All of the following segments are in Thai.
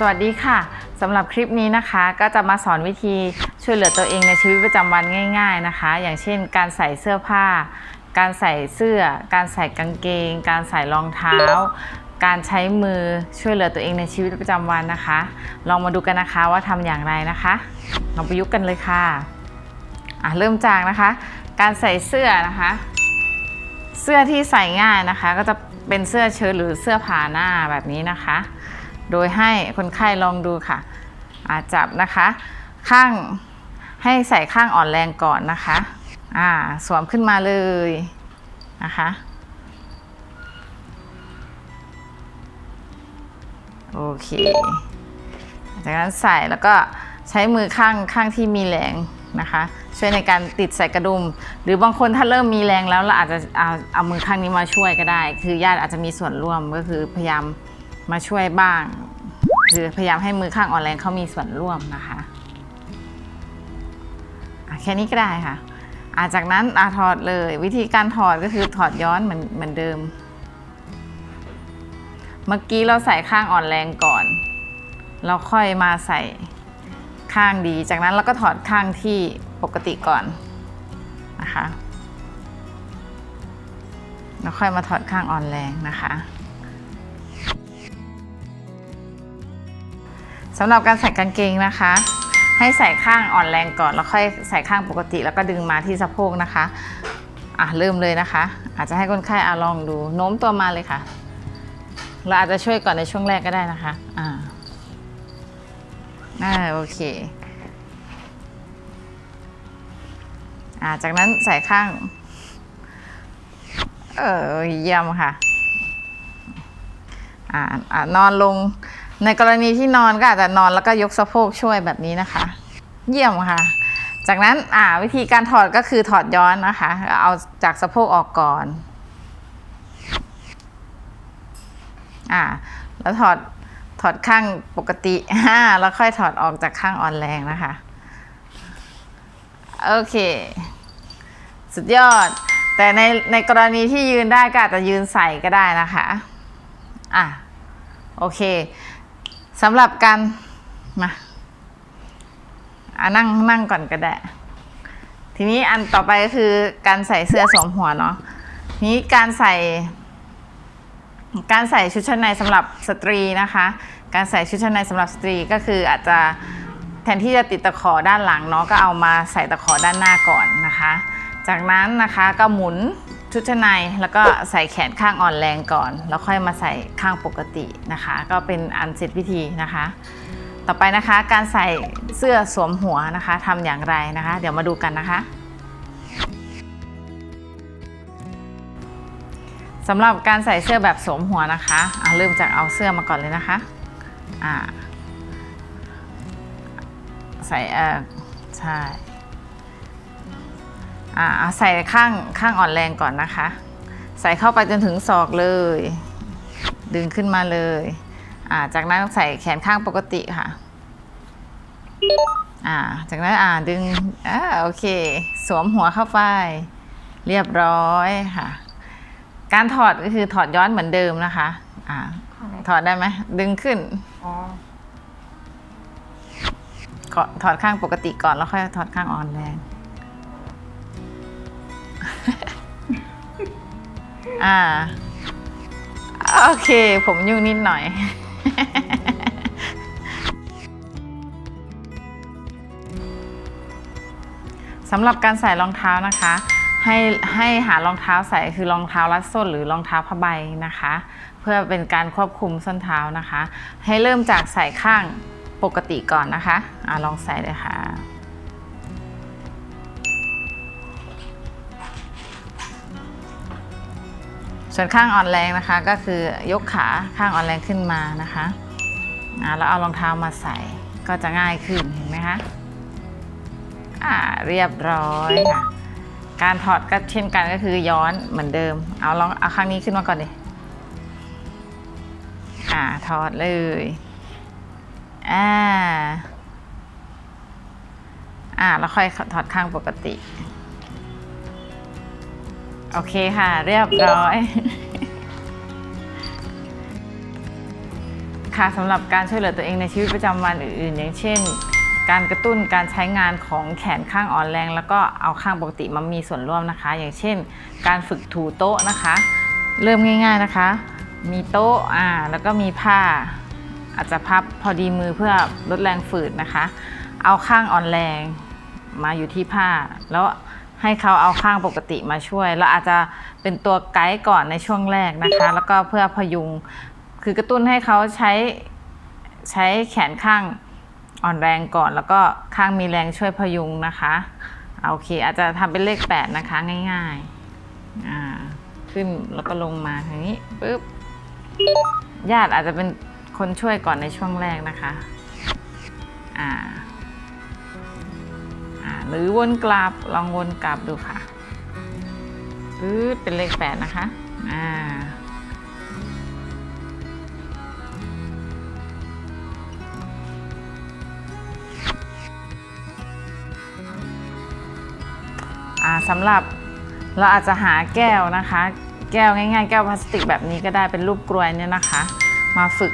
สวัสดีค่ะสำหรับคลิปนี้นะคะ ก็จะมาสอนวิธีช่วยเหลือตัวเองในชีวิตประจำวันง่าย ๆนะคะ อย่างเช่น การใส่เสื้อผ้า การใส่เสื้อ การใส่กางเกง การใส่รองเท้า การใช้มือช่วยเหลือตัวเองในชีวิตประจำวันนะคะ ลองมาดูกันนะคะว่าทำอย่างไรนะคะลองประยุกต์กันเลยค่ะอะเริ่มจากนะคะ การใส่เสื้อนะคะ เสื้อที่ใส่ง่ายนะคะ ก็จะเป็นเสื้อเชิ้ตหรือเสื้อผ่าหน้าแบบนี้นะคะ โดยให้คนไข้ลองดูค่ะอาจับนะคะ ข้างให้ใส่ข้างอ่อนแรงก่อนนะคะอ่าสวมขึ้นมาเลยนะคะโอเคจากนั้นใส่แล้วก็ใช้มือข้างข้างที่มีแรงนะคะ ช่วยในการติดใส่กระดุม หรือบางคนถ้าเริ่มมีแรงแล้วเราอาจจะเอาเอามือข้างนี้มาช่วยก็ได้ คือญาติอาจจะมีส่วนร่วมก็คือพยายาม มาช่วยบ้างคือพยายามให้มือข้างอ่อนแรงเขามีส่วนร่วมนะคะแค่นี้ก็ได้ค่ะอะจากนั้นอาถอดเลย วิธีการถอดก็คือถอดย้อนเหมือนเหมือนเดิม เมื่อกี้เราใส่ข้างอ่อนแรงก่อน เราค่อยมาใส่ข้างดี จากนั้นเราก็ถอดข้างที่ปกติก่อนนะคะแล้วค่อยมาถอดข้างอ่อนแรงนะคะ สำหรับการใส่กางเกงนะคะ ให้ใส่ข้างอ่อนแรงก่อนแล้วค่อยใส่ข้างปกติแล้วก็ดึงมาที่สะโพกนะคะอะเริ่มเลยนะคะ อาจจะให้คนไข้อาลองดูโน้มตัวมาเลยค่ะ เราอาจจะช่วยก่อนในช่วงแรกก็ได้นะคะอ่าอ่าโอเคอ่าจากนั้นใส่ข้าง เออเยี่ยมค่ะอ่าอ่านอนลง ในกรณีที่นอนก็อาจจะนอนแล้วก็ยกสะโพกช่วยแบบนี้นะคะ เยี่ยมค่ะ จากนั้นอ่าวิธีการถอดก็คือถอดย้อนนะคะ เอาจากสะโพกออกก่อนอ่าแล้วถอดถอดข้างปกติอ่าแล้วค่อยถอดออกจากข้างอ่อนแรงนะคะ โอเค สุดยอด แต่ในในกรณีที่ยืนได้ก็อาจจะยืนใส่ก็ได้นะคะ อะ โอเค สำหรับการมาอะนั่งนั่งก่อนก็ได้ ทีนี้อันต่อไปก็คือการใส่เสื้อสวมหัวเนาะนี้การใส่ การใส่ชุดชั้นในสำหรับสตรีนะคะ การใส่ชุดชั้นในสำหรับสตรีก็คืออาจจะแทนที่จะติดตะขอด้านหลังเนาะก็เอามาใส่ตะขอด้านหน้าก่อนนะคะ จากนั้นนะคะก็หมุนชุดชั้นในแล้วก็ใส่แขนข้างอ่อนแรงก่อน แล้วค่อยมาใส่ข้างปกตินะคะ ก็เป็นอันเสร็จพิธีนะคะ ต่อไปนะคะการใส่เสื้อสวมหัวนะคะทำอย่างไรนะคะ เดี๋ยวมาดูกันนะคะสำหรับการใส่เสื้อแบบสวมหัวนะคะอะเริ่มจากเอาเสื้อมาก่อนเลยนะคะใส่เออใช่ อ่าเอาใส่ข้างข้างอ่อนแรงก่อนนะคะ ใส่เข้าไปจนถึงศอกเลย ดึงขึ้นมาเลยอ่าจากนั้นใส่แขนข้างปกติค่ะอ่าจากนั้นอ่าดึงอ่าโอเค สวมหัวเข้าไป เรียบร้อยค่ะ การถอดก็คือถอดย้อนเหมือนเดิมนะคะอ่าถอดได้ไหมดึงขึ้นอ๋อก็ถอดข้างปกติก่อนแล้วค่อยถอดข้างอ่อนแรง อ่า โอเค ผมยุ่งนิดหน่อย สำหรับการใส่รองเท้านะคะ ให้ให้หารองเท้าใส่คือรองเท้ารัดส้นหรือรองเท้าผ้าใบนะคะ เพื่อเป็นการควบคุมส้นเท้านะคะ ให้เริ่มจากใส่ข้างปกติก่อนนะคะอะลองใส่เลยค่ะ ส่วนข้างอ่อนแรงนะคะก็คือยกขาข้างอ่อนแรงขึ้นมานะคะอ่าแล้วเอารองเท้ามาใส่ก็จะง่ายขึ้นเห็นไหมคะอ่าเรียบร้อยค่ะการถอดก็เช่นกันก็คือย้อนเหมือนเดิม เอาลองเอาข้างนี้ขึ้นมาก่อนดิอ่าถอดเลยอ่าอ่าแล้วค่อยถอดข้างปกติ โอเคค่ะเรียบร้อย ค่ะสำหรับการช่วยเหลือตัวเองในชีวิตประจำวันอื่นๆ อย่างเช่น การกระตุ้นการใช้งานของแขนข้างอ่อนแรง แล้วก็เอาข้างปกติมามีส่วนร่วมนะคะ อย่างเช่น การฝึกถูโต๊ะนะคะ เริ่มง่าย ๆนะคะ มีโต๊ะอ่าแล้วก็มีผ้า อาจจะพับพอดีมือเพื่อลดแรงฝืดนะคะ เอาข้างอ่อนแรงมาอยู่ที่ผ้าแล้ว ให้เขาเอาข้างปกติมาช่วยแล้วอาจจะเป็นตัวไกด์ก่อนในช่วงแรกนะคะ แล้วก็เพื่อพยุง คือกระตุ้นให้เขาใช้ใช้แขนข้างอ่อนแรงก่อน แล้วก็ข้างมีแรงช่วยพยุงนะคะอ่าโอเค อาจจะทำเป็นเลขแปดนะคะง่ายๆอ่าขึ้นแล้วก็ลงมาทางนี้ปุ๊บญาติอาจจะเป็นคนช่วยก่อนในช่วงแรกนะคะอ่า หรือวนกลับลองวนกลับดูค่ะปื๊ดเป็นเลขแปดนะคะอ่าอ่าสำหรับเราอาจจะหาแก้วนะคะ แก้วง่ายๆ แก้วพลาสติกแบบนี้ก็ได้เป็นรูปกลวยเนี่ยนะคะ มาฝึก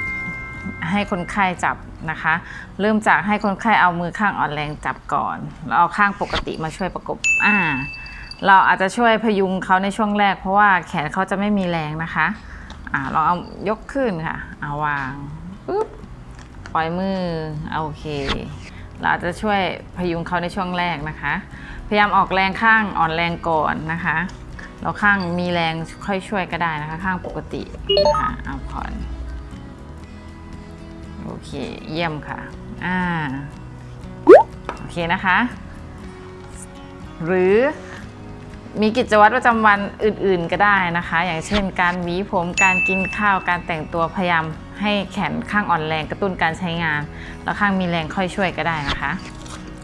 ให้คนไข้จับนะคะ เริ่มจากให้คนไข้เอามือข้างอ่อนแรงจับก่อนแล้วเอาข้างปกติมาช่วยประกบอ่าเราอาจจะช่วยพยุงเขาในช่วงแรก เพราะว่าแขนเขาจะไม่มีแรงนะคะอ่าลองเอายกขึ้นค่ะเอาวางปุ๊บปล่อยมือโอเคเราอาจจะช่วยพยุงเขาในช่วงแรกนะคะ พยายามออกแรงข้างอ่อนแรงก่อนนะคะแล้วข้างมีแรงค่อยช่วยก็ได้นะคะ ข้างปกตินะคะเอาผ่อน โอเค เยี่ยมค่ะ อ่า โอเคนะคะ หรือมีกิจวัตรประจำวันอื่นๆก็ได้นะคะ อย่างเช่น การหวีผม การกินข้าว การแต่งตัวพยายามให้แขนข้างอ่อนแรงกระตุ้นการใช้งาน แล้วข้างมีแรงค่อยช่วยก็ได้นะคะ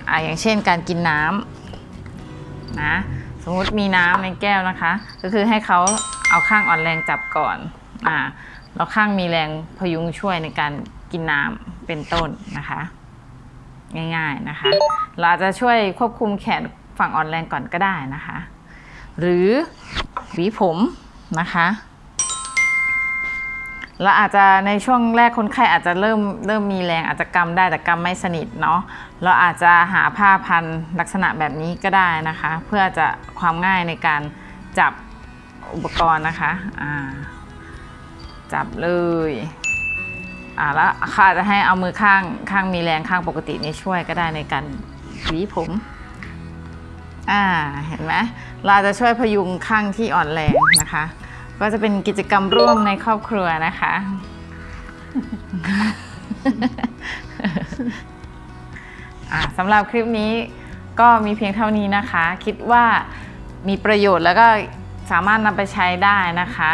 อ่าอย่างเช่น การกินน้ำนะ สมมุติมีน้ำในแก้วนะคะ ก็คือให้เขาเอาข้างอ่อนแรงจับก่อนอ่าแล้วข้างมีแรงพยุงช่วยในการ กินน้ำเป็นต้นนะคะ ง่ายๆนะคะ เราอาจจะช่วยควบคุมแขนฝั่งอ่อนแรงก่อนก็ได้นะคะ หรือหวีผมนะคะแล้วอาจจะในช่วงแรกคนไข้อาจจะเริ่มเริ่มมีแรงอาจจะกำได้แต่กำไม่สนิทเนาะเราอาจจะหาผ้าพันลักษณะแบบนี้ก็ได้นะคะ เพื่อจะความง่ายในการจับอุปกรณ์นะคะจับเลย อ่าแล้วเขาอาจะให้เอามือข้างข้างมีแรงข้างปกตินี่ช่วยก็ได้ในการหวีผมอ่าเห็นไหมเราจะช่วยพยุงข้างที่อ่อนแรงนะคะ ก็จะเป็นกิจกรรมร่วมในครอบครัวนะคะ สำหรับคลิปนี้ก็มีเพียงเท่านี้นะคะ คิดว่ามีประโยชน์แล้วก็สามารถนำไปใช้ได้นะคะ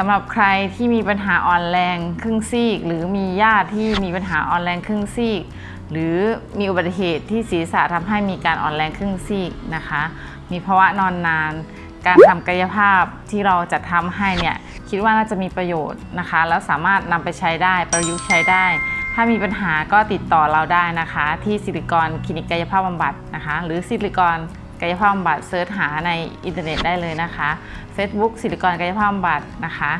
สำหรับใครที่มีปัญหาอ่อนแรงครึ่งซีก หรือมีญาติที่มีปัญหาอ่อนแรงครึ่งซีก หรือมีอุบัติเหตุที่ศีรษะทำให้มีการอ่อนแรงครึ่งซีกนะคะ มีภาวะนอนนาน การทำกายภาพที่เราจะทำให้เนี่ยคิดว่าน่าจะมีประโยชน์นะคะ แล้วสามารถนำไปใช้ได้ประยุกต์ใช้ได้ ถ้ามีปัญหาก็ติดต่อเราได้นะคะ ที่สิริกรคลินิกกายภาพบำบัดนะคะ หรือสิริกร กายภาพบำบัดเซิร์ชหาในอินเทอร์เน็ตได้เลยนะคะ Facebook สิริกรกายภาพบำบัดนะคะ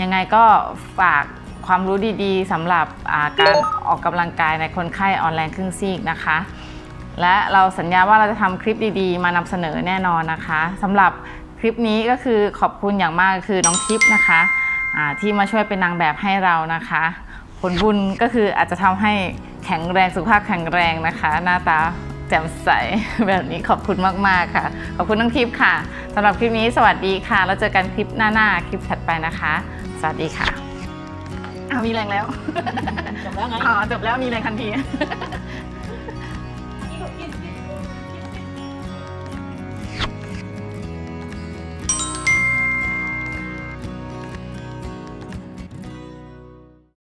ยังไงก็ฝากความรู้ดีๆสำหรับาการออกกำลังกายในคนไข้อ่อนแรงครึ่งซีกนะคะ และเราสัญญาว่าเราจะทำคลิปดีๆ มานำเสนอแน่นอนนะคะสำหรับคลิปนี้ก็คือขอบคุณอย่างมากคือน้องทิพย์นะคะที่มาช่วยเป็นนางแบบให้เรานะคะ ผลบุญก็คืออาจจะทำให้แข็งแรงสุขภาพแข็งแรงนะคะ หน้าตา แจ่มใสแบบนี้ขอบคุณมาก ๆ ค่ะ ขอบคุณน้องทิพย์ค่ะสำหรับคลิปนี้สวัสดีค่ะ แล้วเจอกันคลิปหน้า ๆ คลิปถัดไปนะคะ สวัสดีค่ะอ้าวมีแรงแล้วจบแล้วไงอ๋อจบแล้วมีแรงทันที